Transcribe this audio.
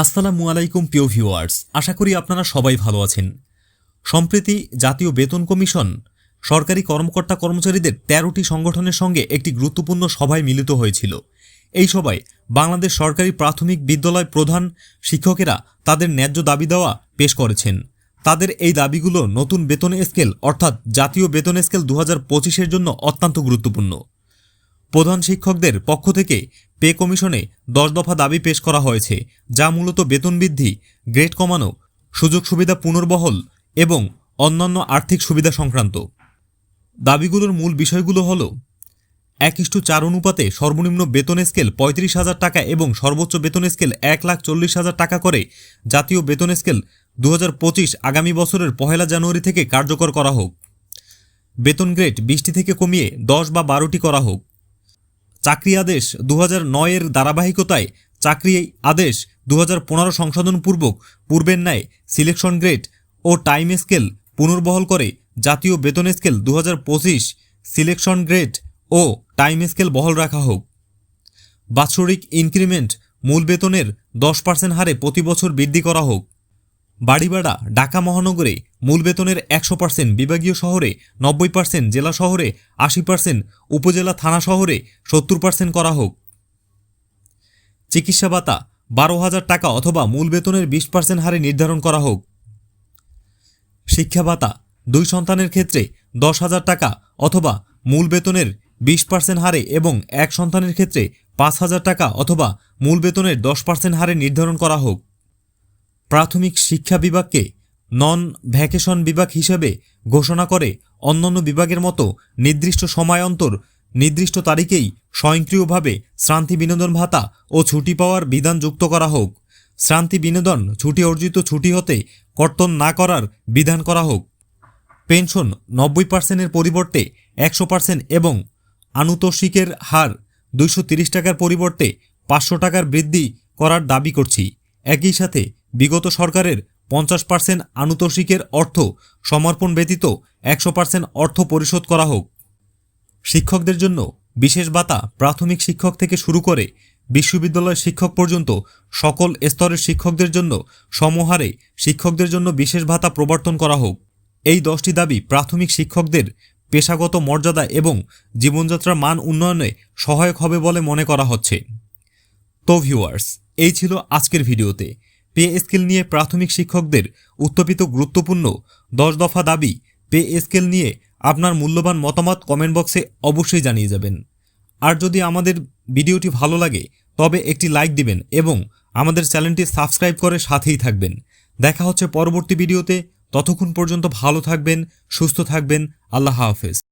আসসালামু আলাইকুম, প্রিয় ভিউয়ার্স। আশা করি আপনারা সবাই ভালো আছেন। সম্প্রতি জাতীয় বেতন কমিশন সরকারি কর্মকর্তা কর্মচারীদের তেরোটি সংগঠনের সঙ্গে একটি গুরুত্বপূর্ণ সভায় মিলিত হয়েছিল। এই সভায় বাংলাদেশ সরকারি প্রাথমিক বিদ্যালয় প্রধান শিক্ষকেরা তাদের ন্যায্য দাবি দেওয়া পেশ করেছেন। তাদের এই দাবিগুলো নতুন বেতন স্কেল, অর্থাৎ জাতীয় বেতন স্কেল দু হাজার জন্য অত্যন্ত গুরুত্বপূর্ণ। প্রধান শিক্ষকদের পক্ষ থেকে পে কমিশনে দশ দফা দাবি পেশ করা হয়েছে, যা মূলত বেতন বৃদ্ধি, গ্রেড কমানো, সুযোগ সুবিধা পুনর্বহল এবং অন্যান্য আর্থিক সুবিধা সংক্রান্ত। দাবিগুলোর মূল বিষয়গুলো হল, এক ইস্টু চার অনুপাতে সর্বনিম্ন বেতন স্কেল পঁয়ত্রিশ হাজার টাকা এবং সর্বোচ্চ বেতন স্কেল এক লাখ চল্লিশ হাজার টাকা করে জাতীয় বেতন স্কেল দু পঁচিশ আগামী বছরের পহেলা জানুয়ারি থেকে কার্যকর করা হোক। বেতন গ্রেড বিশটি থেকে কমিয়ে দশ বা বারোটি করা হোক। চাকরি আদেশ দু হাজার নয় এর ধারাবাহিকতায় চাকরি আদেশ দু সংশোধনপূর্বক পূর্বের ন্যায় সিলেকশন গ্রেড ও টাইম স্কেল পুনর্বহল করে জাতীয় বেতন স্কেল দু পঁচিশ, সিলেকশন গ্রেড ও টাইম স্কেল বহল রাখা হোক। বাৎসরিক ইনক্রিমেন্ট মূল বেতনের দশ পার্সেন্ট হারে প্রতি বছর বৃদ্ধি করা হোক। বাড়িভাড়া ঢাকা মহানগরে মূল বেতনের একশো পার্সেন্ট বিভাগীয় শহরে, নব্বই পার্সেন্ট জেলা শহরে, আশি পার্সেন্ট উপজেলা থানা শহরে, সত্তর পার্সেন্ট করা হোক। চিকিৎসা ভাতা, বারো হাজার টাকা অথবা মূল বেতনের বিশ পার্সেন্ট হারে নির্ধারণ করা হোক। শিক্ষা ভাতা, দুই সন্তানের ক্ষেত্রে দশ হাজার টাকা অথবা মূল বেতনের বিশ পার্সেন্ট হারে এবং এক সন্তানের ক্ষেত্রে পাঁচ হাজার টাকা অথবা মূল বেতনের দশ পার্সেন্ট হারে নির্ধারণ করা হোক। প্রাথমিক শিক্ষা বিভাগকে নন ভ্যাকেশন বিভাগ হিসেবে ঘোষণা করে অন্যান্য বিভাগের মতো নির্দিষ্ট সময়ান্তর, নির্দিষ্ট তারিখেই স্বয়ংক্রিয়ভাবে শ্রান্তি বিনোদন ভাতা ও ছুটি পাওয়ার বিধান যুক্ত করা হোক। শ্রান্তি বিনোদন ছুটি অর্জিত ছুটি হতে কর্তন না করার বিধান করা হোক। পেনশন নব্বই পার্সেন্টের পরিবর্তে একশো পার্সেন্ট এবং আনুতোষিকের হার দুইশো তিরিশ টাকার পরিবর্তে পাঁচশো টাকার বৃদ্ধি করার দাবি করছি। একই সাথে বিগত সরকারের পঞ্চাশ পার্সেন্ট আনুতোষিকের অর্থ সমর্পণ ব্যতীত একশো পার্সেন্ট অর্থ পরিশোধ করা হোক। শিক্ষকদের জন্য বিশেষ ভাতা প্রাথমিক শিক্ষক থেকে শুরু করে বিশ্ববিদ্যালয় শিক্ষক পর্যন্ত সকল স্তরের শিক্ষকদের জন্য সমহারে শিক্ষকদের জন্য বিশেষ ভাতা প্রবর্তন করা হোক। এই দশটি দাবি প্রাথমিক শিক্ষকদের পেশাগত মর্যাদা এবং জীবনযাত্রার মান উন্নয়নে সহায়ক হবে বলে মনে করা হচ্ছে। তো ভিউয়ার্স, এই ছিল আজকের ভিডিওতে। পে স্কেল নিয়ে প্রাথমিক শিক্ষকদের উত্থাপিত গুরুত্বপূর্ণ দশ দফা দাবি পে স্কেল নিয়ে আপনার মূল্যবান মতামত কমেন্ট বক্সে অবশ্যই জানিয়ে যাবেন। আর যদি আমাদের ভিডিওটি ভালো লাগে, তবে একটি লাইক দিবেন এবং আমাদের চ্যানেলটি সাবস্ক্রাইব করে সাথেই থাকবেন। দেখা হচ্ছে পরবর্তী ভিডিওতে। ততক্ষণ পর্যন্ত ভালো থাকবেন, সুস্থ থাকবেন। আল্লাহ হাফেজ।